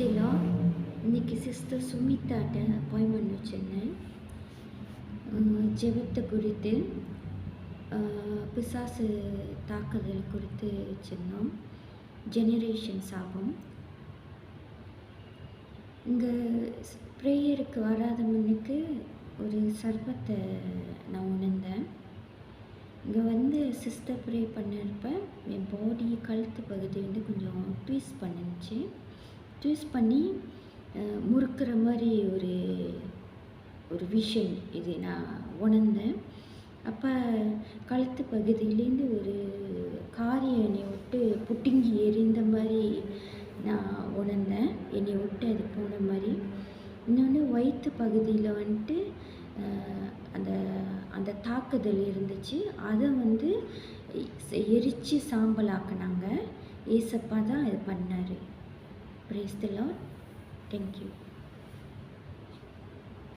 Stella இன்னைக்கு sister சுமிதாட்ட appointment வச்சுருந்தேன். ஜெபத்தை குறித்து பிசாசு தாக்குதல் குறித்து வச்சுருந்தோம். ஜெனரேஷன் சாபம். இங்கே ப்ரேயருக்கு வராத ஒரு சர்பத்தை நான் உணர்ந்தேன். இங்கே வந்து சிஸ்டர் ப்ரே பண்ணுறப்ப என் பாடி கழுத்து பகுதி வந்து கொஞ்சம் ட்வீஸ் பண்ணுச்சு. ட்விஸ்ட் பண்ணி முறுக்கிற மாதிரி ஒரு ஒரு விஷன் இது நான் உணர்ந்தேன். அப்போ கழுத்து பகுதியிலேருந்து ஒரு காரியம் என்னை விட்டு புட்டுங்கி எரிந்த மாதிரி நான் உணர்ந்தேன். என்னை விட்டு அது போன மாதிரி. இன்னொன்று வயிற்று பகுதியில் வந்துட்டு அந்த அந்த தாக்குதல் இருந்துச்சு. அதை வந்து எரித்து சாம்பலாக்குனாங்க. ஏசப்பா தான் இது பண்ணார். Praise the Lord thank you